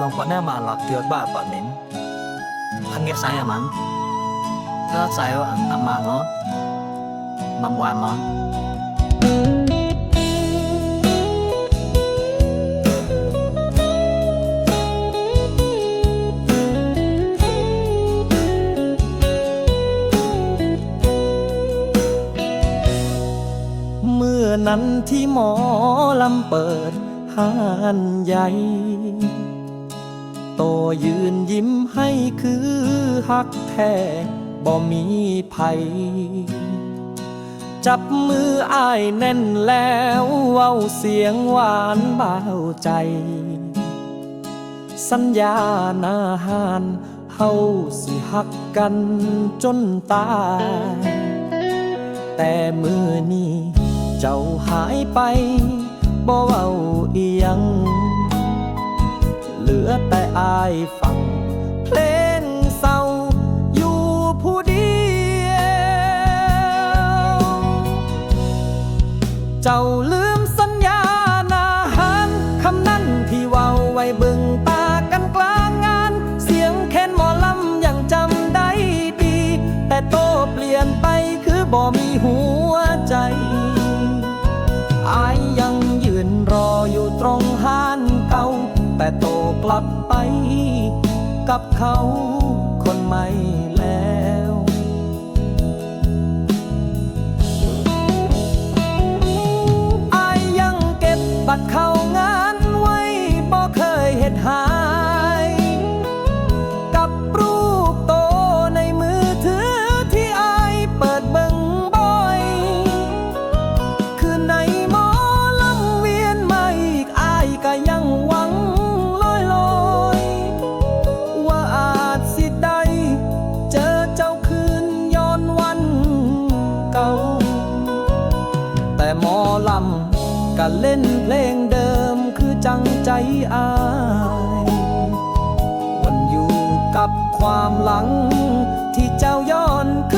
Lòng quán em mà lạc tuyệt bà bà mến Hắn nghe sai em ăn Nó sai ở ăn tạm mà nó Nằm ngoài mà เมื่อนั้นที่หมอลำเปิดห้านใหญ่ โตยืนยิ้มให้คือฮักแท้บ่มีภัย จับมืออ้ายแน่นแล้วเว้าเสียงหวานเบาใจ สัญญาหนาหานเฮาสิฮักกันจนตายแต่มือนี้เจ้าหายไปบ่เว้าอียัง เหลือแต่อายฟัง เพลงเศร้าอยู่ผู้เดียว เจ้าลืมสัญญานาหันคำนั้นที่เว้าไว้บึงตากันกลางงาน เสียงแค้นหมอลำยังจำได้ดี แต่โตเปลี่ยนไปคือบ่มีหัวใจ อายยังยืนรอ ลับไป กับเขาคนใหม่ ก็เล่นเพลงเดิมคือจังใจอายวันอยู่กับความหลังที่เจ้าย้อนคื